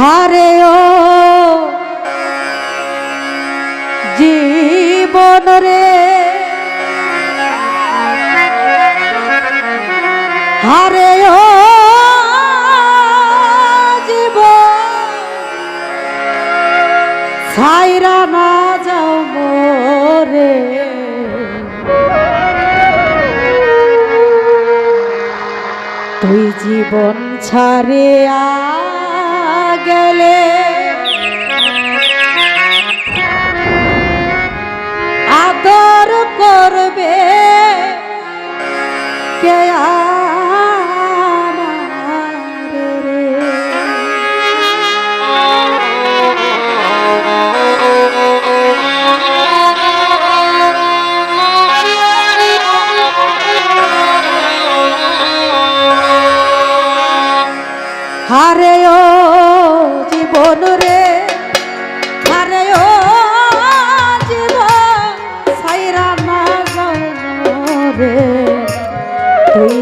হারে ও। জীবন রে। হারে ও। জীবন। ছাইরা না যাও মোরে। তুই জীবন ছাড়িয়া গেলে। আদর করবে কে আমারে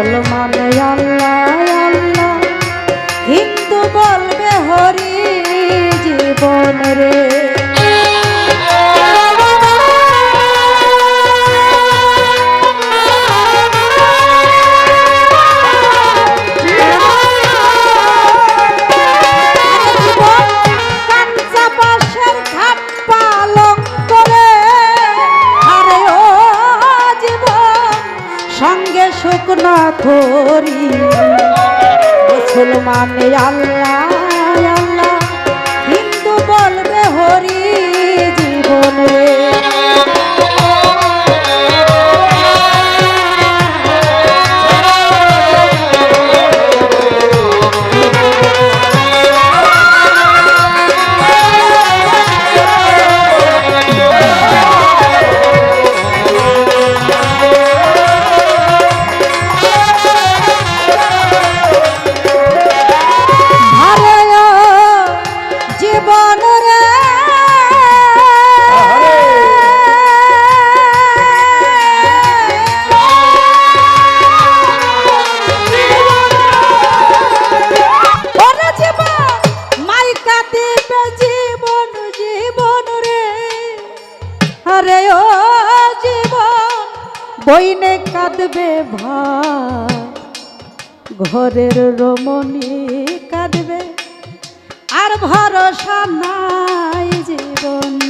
মুসলমান আল্লাহ। হিন্দু বলবে হরি জীবন রে। আরে ও জীবন বইনে কাঁদবে ভাই ঘরের রমণী কাঁদবে আর ভরসা নাই জীবন।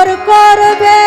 আদর করবে